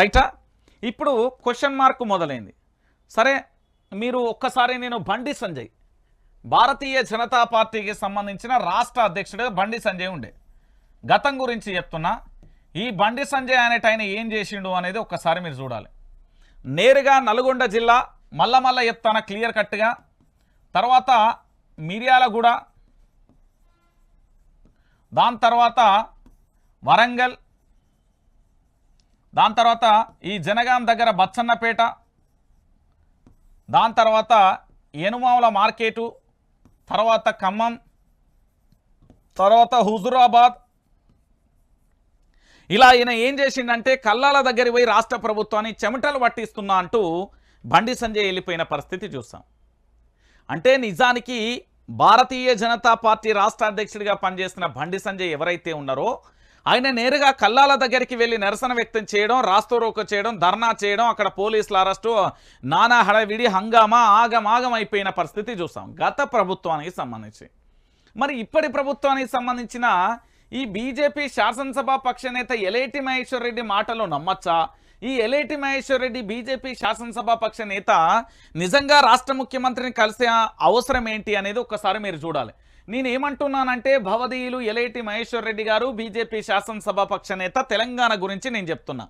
రైటా? ఇప్పుడు question mark మొదలైంది. సరే మీరు ఒక్కసారి నేను బండి సంజయ్. భారతీయ జనతా పార్టీకి సంబంధించిన రాష్ట్ర అధ్యక్షుడిగా బండి సంజయ్ ఉండే. గతం గురించి చెప్తున్నా ఈ బండి సంజయ్ అనేట ఆయన ఏం చేసిండు అనేది ఒక్కసారి మీరు చూడాలి. నేరుగా నల్గొండ జిల్లా మల్ల మల్ల చెప్తాన క్లియర్ కట్గా తర్వాత మిర్యాలగూడ దాని తర్వాత వరంగల్ దాని తర్వాత ఈ జనగాం దగ్గర బచ్చన్నపేట దాని తర్వాత ఏనుమావుల మార్కెటు తర్వాత ఖమ్మం తర్వాత హుజురాబాద్. ఇలా ఈయన ఏం చేసిండంటే కల్లాల దగ్గర పోయి రాష్ట్ర ప్రభుత్వాన్ని చెమటలు పట్టిస్తున్నా అంటూ బండి సంజయ్ వెళ్ళిపోయిన పరిస్థితి చూస్తాం అంటే నిజానికి భారతీయ జనతా పార్టీ రాష్ట్ర అధ్యక్షుడిగా పనిచేస్తున్న బండి సంజయ్ ఎవరైతే ఉన్నారో ఆయన నేరుగా కల్లాల దగ్గరికి వెళ్ళి నిరసన వ్యక్తం చేయడం రాస్తోరోక చేయడం ధర్నా చేయడం అక్కడ పోలీసుల అరెస్టు నానా హడవిడి హంగామా ఆగమాగం అయిపోయిన పరిస్థితి చూస్తాం గత ప్రభుత్వానికి సంబంధించి. మరి ఇప్పటి ప్రభుత్వానికి సంబంధించిన ఈ బీజేపీ శాసనసభ పక్ష నేత ఎలేటి మహేశ్వర్ రెడ్డి మాటలు నమ్మచ్చా? ఈ ఎలేటి మహేశ్వర్ రెడ్డి బీజేపీ శాసనసభ పక్ష నేత నిజంగా రాష్ట్ర ముఖ్యమంత్రిని కలిసే అవసరం ఏంటి అనేది ఒక్కసారి మీరు చూడాలి. నేను ఏమంటున్నానంటే భవదీయులు ఎలేటి మహేశ్వర్ రెడ్డి గారు బీజేపీ శాసనసభాపక్ష నేత తెలంగాణ గురించి నేను చెప్తున్నా.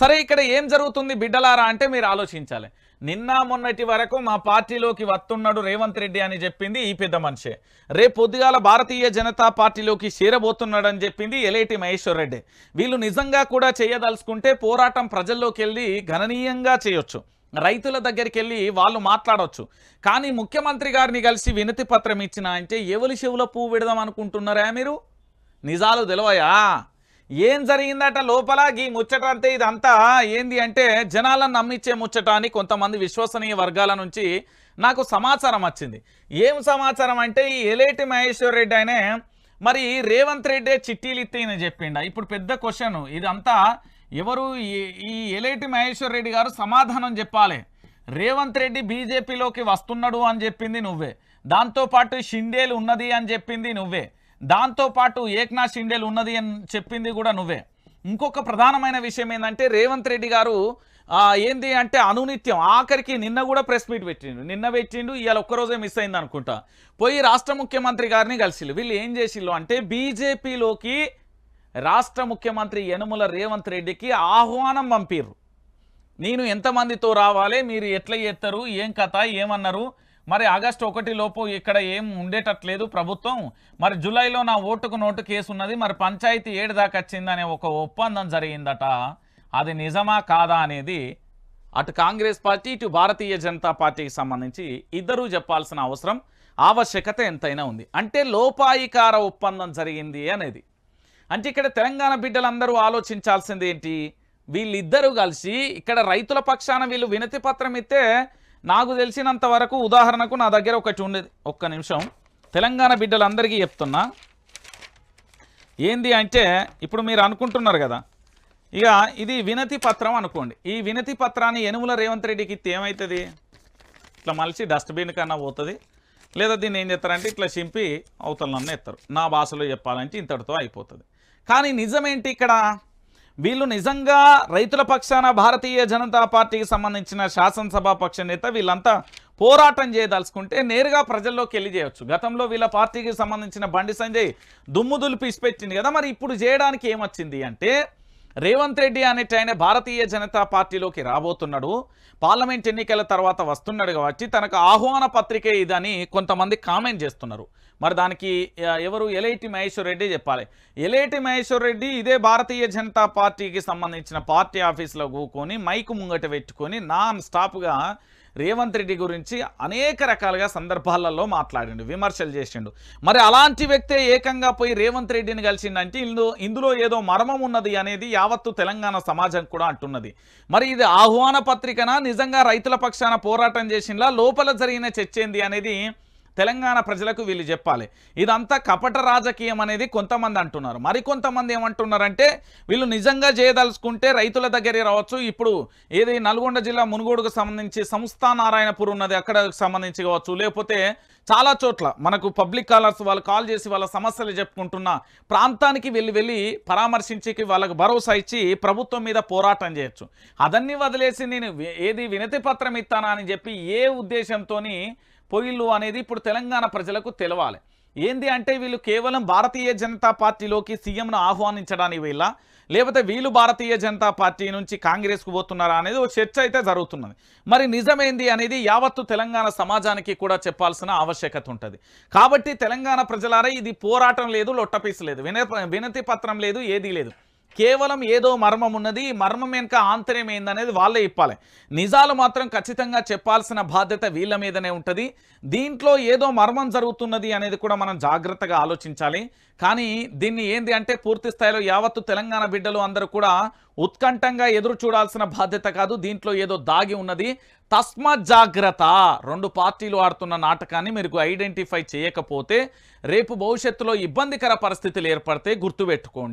సరే ఇక్కడ ఏం జరుగుతుంది బిడ్డలారా అంటే మీరు ఆలోచించాలి. నిన్న మొన్నటి వరకు మా పార్టీలోకి వస్తున్నాడు రేవంత్ రెడ్డి అని చెప్పింది ఈ పెద్ద మనిషే. రేపు పొద్దుగాల భారతీయ జనతా పార్టీలోకి చేరబోతున్నాడని చెప్పింది ఎలేటి మహేశ్వర్ రెడ్డి వీళ్ళు నిజంగా కూడా చేయదలుచుకుంటే పోరాటం ప్రజల్లోకి వెళ్ళి గణనీయంగా చేయొచ్చు. రైతుల దగ్గరికి వెళ్ళి వాళ్ళు మాట్లాడవచ్చు కానీ ముఖ్యమంత్రి గారిని కలిసి వినతి పత్రం ఇచ్చిన అంటే ఎవరి చెవుల పువ్వు విడదాం అనుకుంటున్నారా మీరు? నిజాలు తెలివయా? ఏం జరిగిందట లోపల? ఈ ముచ్చట అంటే ఇదంతా. ఏంది అంటే జనాలను నమ్మించే ముచ్చట అని కొంతమంది విశ్వసనీయ వర్గాల నుంచి నాకు సమాచారం వచ్చింది. ఏం సమాచారం అంటే ఈ ఎలేటి మహేశ్వర్ రెడ్డి ఆయనే మరి రేవంత్ రెడ్డి చిట్టీలు ఇత్తేయని చెప్పిండ. ఇప్పుడు పెద్ద క్వశ్చన్. ఇదంతా ఎవరు ఈ- ఈ ఎలేటి మహేశ్వర్ రెడ్డి గారు సమాధానం చెప్పాలి. రేవంత్ రెడ్డి బీజేపీలోకి వస్తున్నాడు అని చెప్పింది నువ్వే. దాంతోపాటు షిండేలు ఉన్నది అని చెప్పింది నువ్వే. దాంతోపాటు ఏక్నాథ్ షిండేలు ఉన్నది అని చెప్పింది కూడా నువ్వే. ఇంకొక ప్రధానమైన విషయం ఏంటంటే రేవంత్ రెడ్డి గారు ఏంది అంటే అనునిత్యం. ఆఖరికి నిన్న కూడా ప్రెస్ మీట్ పెట్టిండు. నిన్న పెట్టిండు ఇవాళ ఒక్కరోజే మిస్ అయింది అనుకుంటా పోయి రాష్ట్ర ముఖ్యమంత్రి గారిని కలిసిళ్ళు. వీళ్ళు ఏం చేసిళ్ళు అంటే బీజేపీలోకి రాష్ట్ర ముఖ్యమంత్రి యనుమల రేవంత్ రెడ్డికి ఆహ్వానం పంపిర్రు. నేను ఎంతమందితో రావాలి? మీరు ఎట్లా చేస్తారు ఏం కథ? ఏమన్నారు? మరి ఆగస్టు ఒకటి లోపు ఇక్కడ ఏం ఉండేటట్లేదు ప్రభుత్వం. మరి జూలైలో నా ఓటుకు నోటు కేసు ఉన్నది. మరి పంచాయతీ ఏడు దాకా వచ్చిందనే ఒక ఒప్పందం జరిగిందట. అది నిజమా కాదా అనేది అటు కాంగ్రెస్ పార్టీ ఇటు భారతీయ జనతా పార్టీకి సంబంధించి ఇద్దరూ చెప్పాల్సిన అవసరం ఆవశ్యకత ఎంతైనా ఉంది. అంటే లోపాయికార ఒప్పందం జరిగింది అనేది. అంటే ఇక్కడ తెలంగాణ బిడ్డలందరూ ఆలోచించాల్సింది ఏంటి? వీళ్ళిద్దరూ కలిసి ఇక్కడ రైతుల పక్షాన వీళ్ళు వినతి పత్రం ఇస్తే నాకు తెలిసినంత వరకు ఉదాహరణకు నా దగ్గర ఒకటి ఉండేది ఒక్క నిమిషం. తెలంగాణ బిడ్డలందరికీ చెప్తున్నా. ఏంది అంటే ఇప్పుడు మీరు అనుకుంటున్నారు కదా. ఇక ఇది వినతి పత్రం అనుకోండి. ఈ వినతి పత్రాన్ని యనుమల రేవంత్ రెడ్డికి ఇస్తే ఏమవుతుంది ఇట్లా మలిసి డస్ట్బిన్ కన్నా పోతుంది. లేదా దీన్ని ఏం చేస్తారంటే ఇట్లా చింపి అవతలనన్న ఎత్తారు. నా భాషలో చెప్పాలంటే ఇంతటితో అయిపోతుంది. కానీ నిజమేంటి ఇక్కడ? వీళ్ళు నిజంగా రైతుల పక్షాన భారతీయ జనతా పార్టీకి సంబంధించిన శాసనసభ పక్ష నేత వీళ్ళంతా పోరాటం చేయదలుచుకుంటే నేరుగా ప్రజల్లోకి వెళ్ళి చేయవచ్చు గతంలో వీళ్ళ పార్టీకి సంబంధించిన బండి సంజయ్ దుమ్ము దులిపి కదా మరి ఇప్పుడు చేయడానికి ఏమొచ్చింది అంటే రేవంత్ రెడ్డి అనేట ఆయన భారతీయ జనతా పార్టీలోకి రాబోతున్నాడు. పార్లమెంట్ ఎన్నికల తర్వాత వస్తున్నాడు కాబట్టి తనకు ఆహ్వాన పత్రిక ఇదని కొంతమంది కామెంట్ చేస్తున్నారు. మరి దానికి ఎవరు? ఎలైటి మహేశ్వర్ రెడ్డి చెప్పాలి. ఎలైటి మహేశ్వర్ రెడ్డి ఇదే భారతీయ జనతా పార్టీకి సంబంధించిన పార్టీ ఆఫీస్లో కూకొని మైకు ముంగట పెట్టుకొని నాన్ స్టాప్గా రేవంత్ రెడ్డి గురించి అనేక రకాలుగా సందర్భాలలో మాట్లాడిండు విమర్శలు చేసిండు. మరి అలాంటి వ్యక్తే ఏకంగా పోయి రేవంత్ రెడ్డిని కలిసిండంటే ఇందులో ఇందులో ఏదో మర్మం ఉన్నది అనేది యావత్తు తెలంగాణ సమాజం కూడా అంటున్నది. మరి ఇది ఆహ్వాన పత్రికన? నిజంగా రైతుల పక్షాన పోరాటం చేసిందా లోపల జరిగిన చర్చింది అనేది తెలంగాణ ప్రజలకు వీళ్ళు చెప్పాలి. ఇదంతా కపట రాజకీయం అనేది కొంతమంది అంటున్నారు. మరికొంతమంది ఏమంటున్నారంటే వీళ్ళు నిజంగా చేయదలుచుకుంటే రైతుల దగ్గరికి రావచ్చు. ఇప్పుడు ఏది నల్గొండ జిల్లా మునుగోడుకు సంబంధించి సంస్థా నారాయణపూర్ ఉన్నది అక్కడ సంబంధించి కావచ్చు. లేకపోతే చాలా చోట్ల మనకు పబ్లిక్ కాలర్స్ వాళ్ళు కాల్ చేసి వాళ్ళ సమస్యలు చెప్పుకుంటున్న ప్రాంతానికి వెళ్ళి వెళ్ళి పరామర్శించి వాళ్ళకు భరోసా ఇచ్చి ప్రభుత్వం మీద పోరాటం చేయొచ్చు. అదన్నీ వదిలేసి నేను ఏది వినతి పత్రం ఇస్తానా అని చెప్పి ఏ ఉద్దేశంతోని పొయ్యిళ్ళు అనేది ఇప్పుడు తెలంగాణ ప్రజలకు తెలవాలి. ఏంది అంటే వీళ్ళు కేవలం భారతీయ జనతా పార్టీలోకి సీఎంను ఆహ్వానించడానికి వీళ్ళ లేకపోతే వీళ్ళు భారతీయ జనతా పార్టీ నుంచి కాంగ్రెస్కు పోతున్నారా అనేది ఒక చర్చ అయితే జరుగుతున్నది. మరి నిజమేంది అనేది యావత్తు తెలంగాణ సమాజానికి కూడా చెప్పాల్సిన ఆవశ్యకత ఉంటుంది. కాబట్టి తెలంగాణ ప్రజలారా ఇది పోరాటం లేదు లొట్టపీసు లేదు. విన వినతి పత్రం లేదు ఏదీ లేదు. కేవలం ఏదో మర్మం ఉన్నది మర్మం వెనుక ఆంతర్యం ఏందనేది వాళ్ళే ఇప్పాలి నిజాలు మాత్రం ఖచ్చితంగా చెప్పాల్సిన బాధ్యత వీళ్ళ మీదనే ఉంటుంది. దీంట్లో ఏదో మర్మం జరుగుతున్నది అనేది కూడా మనం జాగ్రత్తగా ఆలోచించాలి. కానీ దీన్ని ఏంది అంటే పూర్తి స్థాయిలో యావత్తు తెలంగాణ బిడ్డలు అందరూ కూడా ఉత్కంఠంగా ఎదురు చూడాల్సిన బాధ్యత కాదు. దీంట్లో ఏదో దాగి ఉన్నది. తస్మత్ జాగ్రత్త. రెండు పార్టీలు ఆడుతున్న నాటకాన్ని మీరు ఐడెంటిఫై చేయకపోతే రేపు భవిష్యత్తులో ఇబ్బందికర పరిస్థితులు ఏర్పడితే గుర్తుపెట్టుకోండి.